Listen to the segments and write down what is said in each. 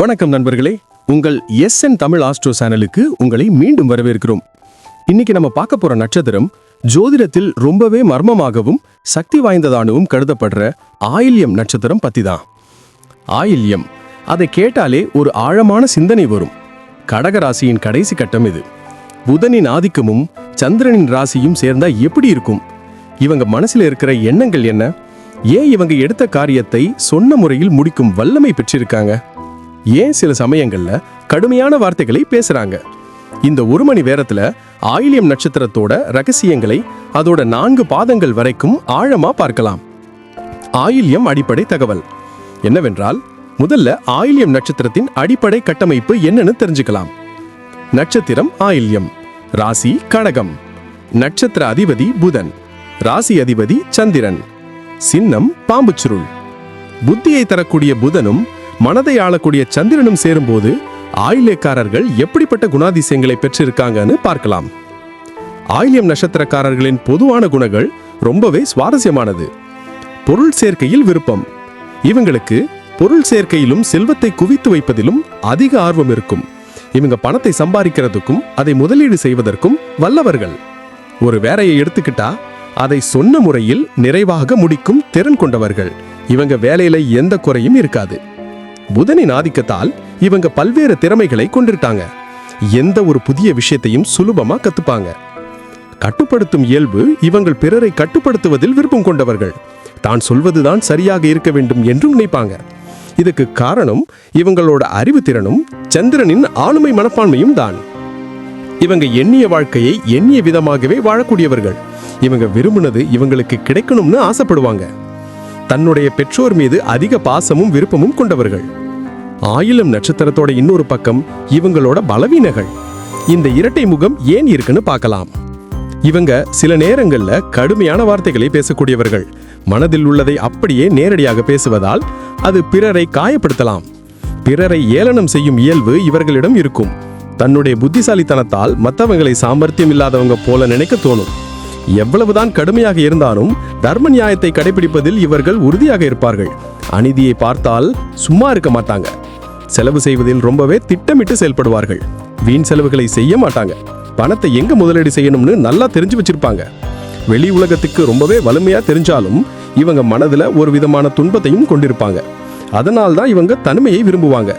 வணக்கம் நண்பர்களே. உங்கள் எஸ் என் தமிழ் ஆஸ்ட்ரோ சேனலுக்கு உங்களை மீண்டும் வரவேற்கிறோம். இன்னைக்கு நம்ம பார்க்க போற நட்சத்திரம் ஜோதிடத்தில் ரொம்பவே மர்மமாகவும் சக்தி வாய்ந்ததானவும் கருதப்படுற ஆயில்யம் நட்சத்திரம் பத்தி தான் ஆயில்யம் அதை கேட்டாலே ஒரு ஆழமான சிந்தனை வரும். கடக ராசியின் கடைசி கட்டம் இது. புதனின் ஆதிக்கமும் சந்திரனின் ராசியும் சேர்ந்தா எப்படி இருக்கும்? இவங்க மனசுல இருக்கிற எண்ணங்கள் என்ன? ஏன் இவங்க எடுத்த காரியத்தை சொன்ன முறையில் முடிக்கும் வல்லமை பெற்றிருக்காங்க? ஏன் சில சமயங்கள்ல கடுமையான வார்த்தைகளை பேசுறாங்க? இந்த ஒரு மணி நேரத்தில் ஆயிலியம் நட்சத்திரத்தோட ரகசியங்களை அதோட நான்கு பாதங்கள் வரைக்கும் ஆழமா பார்க்கலாம். ஆயில்யம் அடிப்படை தகவல். என்னவென்றால் முதல்ல ஆயில்யம் நட்சத்திரத்தின் அடிப்படை கட்டமைப்பு என்னன்னு தெரிஞ்சுக்கலாம். நட்சத்திரம் ஆயில்யம் ராசி கடகம். நட்சத்திர அதிபதி புதன் ராசி அதிபதி சந்திரன். சின்னம் பாம்புச்சுருள். புத்தியை தரக்கூடிய புதனும் மனதை ஆளக்கூடிய சந்திரனும் சேரும்போது ஆயிலேக்காரர்கள் எப்படிப்பட்ட குணாதிசயங்களை பெற்றிருக்காங்கன்னு பார்க்கலாம். ஆயிலியம் நட்சத்திரக்காரர்களின் பொதுவான குணங்கள் ரொம்பவே சுவாரஸ்யமானது. பொருள் சேர்க்கையில் விருப்பம். இவங்களுக்கு பொருள் சேர்க்கையிலும் செல்வத்தை குவித்து வைப்பதிலும் அதிக ஆர்வம் இருக்கும். இவங்க பணத்தை சம்பாதிக்கிறதுக்கும் அதை முதலீடு செய்வதற்கும் வல்லவர்கள். ஒரு வேலையை எடுத்துக்கிட்டா அதை சொன்ன முறையில் நிறைவாக முடிக்கும் திறன் கொண்டவர்கள். இவங்க வேலையில எந்த குறையும் இருக்காது. புதனின் ஆதிக்கத்தால் இவங்க பல்வேறு திறமைகளை கொண்டிருக்காங்க. எந்த ஒரு புதிய விஷயத்தையும் சுலபமா கத்துப்பாங்க. கட்டுப்படுத்தும் இயல்பு இவங்கள் பிறரை கட்டுப்படுத்துவதில் விருப்பம் கொண்டவர்கள். தான் சொல்வதுதான் சரியாக இருக்க வேண்டும் என்றும் நினைப்பாங்க. இதுக்கு காரணம் இவங்களோட அறிவு திறனும் சந்திரனின் ஆளுமை மனப்பான்மையும் தான். இவங்க எண்ணிய வாழ்க்கையை எண்ணிய விதமாகவே வாழக்கூடியவர்கள். இவங்க விரும்பினது இவங்களுக்கு கிடைக்கணும்னு ஆசைப்படுவாங்க. தன்னுடைய பெற்றோர் மீது அதிக பாசமும் விருப்பமும் கொண்டவர்கள். ஆயிலம் நட்சத்திரத்தோட இன்னொரு பக்கம் இவங்களோட பலவீனங்கள் இந்த இரட்டை முகம் ஏன் இருக்குன்னு பார்க்கலாம். இவங்க சில நேரங்கள்ல கடுமையான வார்த்தைகளை பேசக்கூடியவர்கள். மனதில் உள்ளதை அப்படியே நேரடியாக பேசுவதால் அது பிறரை காயப்படுத்தலாம். பிறரை ஏளனம் செய்யும் இயல்பு இவர்களிடம் இருக்கும். தன்னுடைய புத்திசாலித்தனத்தால் மற்றவங்களை சாமர்த்தியம் இல்லாதவங்க போல நினைக்க தோணும். எவ்வளவுதான் கடுமையாக இருந்தாலும் தர்ம நியாயத்தை கடைபிடிப்பதில் இவர்கள் உறுதியாக இருப்பார்கள். அநீதியை பார்த்தால் சும்மா இருக்க மாட்டாங்க. செலவு செய்வதில் ரொம்பவே திட்டமிட்டு செயல்படுவார்கள். வீண் செலவுகளை செய்ய மாட்டாங்க. பணத்தை எங்க முதலீடு செய்யணும்னு நல்லா தெரிஞ்சு வச்சிருப்பாங்க. வெளி உலகத்துக்கு ரொம்பவே வலிமையா தெரிஞ்சாலும் இவங்க மனதுல ஒரு விதமான துன்பத்தையும் கொண்டிருப்பாங்க. அதனால் தான் இவங்க தனிமையை விரும்புவாங்க.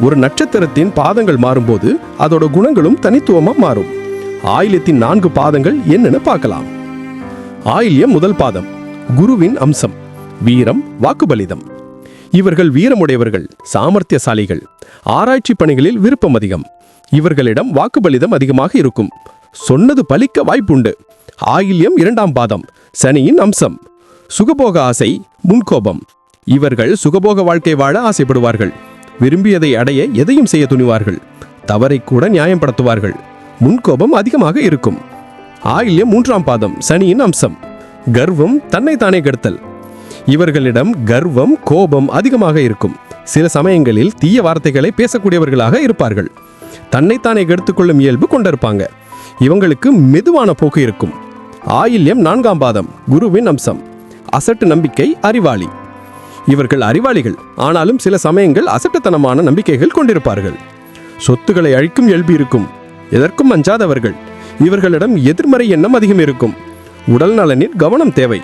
ஒரு நட்சத்திரத்தின் பாதங்கள் மாறும்போது அதோட குணங்களும் தனித்துவமா மாறும். ஆயில்யத்தின் நான்கு பாதங்கள் என்னன்னு பார்க்கலாம். ஆயில்யம் முதல் பாதம் குருவின் அம்சம் வீரம் வாக்குபலிதம். இவர்கள் வீரமுடையவர்கள் சாமர்த்தியசாலிகள் ஆராய்ச்சி பணிகளில் விருப்பம் அதிகம். இவர்களிடம் வாக்குபலிதம் அதிகமாக இருக்கும். சொன்னது பலிக்க வாய்ப்புண்டு. ஆயில்யம் இரண்டாம் பாதம் சனியின் அம்சம் சுகபோக ஆசை முன்கோபம். இவர்கள் சுகபோக வாழ்க்கை வாழ ஆசைப்படுவார்கள். விரும்பியதை அடைய எதையும் செய்ய துணிவார்கள். தவறை கூட நியாயப்படுத்துவார்கள். முன்கோபம் அதிகமாக இருக்கும். ஆயில்யம் மூன்றாம் பாதம் சனியின் அம்சம். கர்வம் தன்னைத்தானே கெடுத்தல். இவர்களிடம் கர்வம் கோபம் அதிகமாக இருக்கும். சில சமயங்களில் தீய வார்த்தைகளை பேசக்கூடியவர்களாக இருப்பார்கள். தன்னைத்தானே கெடுத்துக்கொள்ளும் இயல்பு கொண்டிருப்பாங்க. இவங்களுக்கு மெதுவான போக்கு இருக்கும். ஆயில்யம் நான்காம் பாதம் குருவின் அம்சம். அசட்டு நம்பிக்கை அறிவாளி. இவர்கள் அறிவாளிகள். ஆனாலும் சில சமயங்கள் அசட்டுத்தனமான நம்பிக்கைகள் கொண்டிருப்பார்கள். சொத்துக்களை அழிக்கும் இயல்பு இருக்கும். எதற்கும் அஞ்சாதவர்கள். இவர்களிடம் எதிர்மறை எண்ணம் அதிகம் இருக்கும். உடல் நலனில் கவனம் தேவை.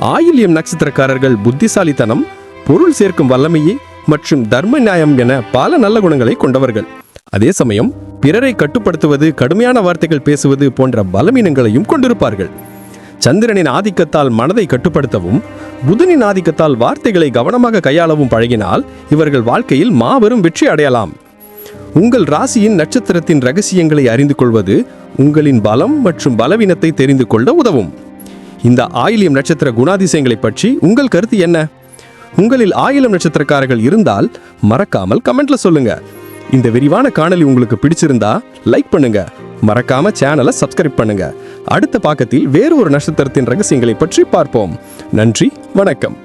ஆயில்யம் நட்சத்திரக்காரர்கள் புத்திசாலித்தனம் பொருள் சேர்க்கும் வல்லமையை மற்றும் தர்ம நியாயம் என பல நல்ல குணங்களை கொண்டவர்கள். அதே சமயம் பிறரை கட்டுப்படுத்துவது கடுமையான வார்த்தைகள் பேசுவது போன்ற பலவீனங்களையும் கொண்டிருப்பார்கள். சந்திரனின் ஆதிக்கத்தால் மனதை கட்டுப்படுத்தவும் புதனின் ஆதிக்கத்தால் வார்த்தைகளை கவனமாக கையாளவும் பழகினால் இவர்கள் வாழ்க்கையில் மாபெரும் வெற்றி அடையலாம். உங்கள் ராசியின் நட்சத்திரத்தின் ரகசியங்களை அறிந்து கொள்வது உங்களின் பலம் மற்றும் பலவீனத்தை தெரிந்து கொள்ள உதவும். இந்த ஆயிலியம் நட்சத்திர குணாதிசயங்களை பற்றி உங்கள் கருத்து என்ன? உங்களில் ஆயிலம் நட்சத்திரக்காரர்கள் இருந்தால் மறக்காமல் கமெண்ட்ல சொல்லுங்க. இந்த விரிவான காணொலி உங்களுக்கு பிடிச்சிருந்தா லைக் பண்ணுங்க. மறக்காம சேனலை சப்ஸ்கிரைப் பண்ணுங்க. அடுத்த பாக்கத்தில் வேறு ஒரு நட்சத்திரத்தின் ரகசியங்களை பற்றி பார்ப்போம். நன்றி வணக்கம்.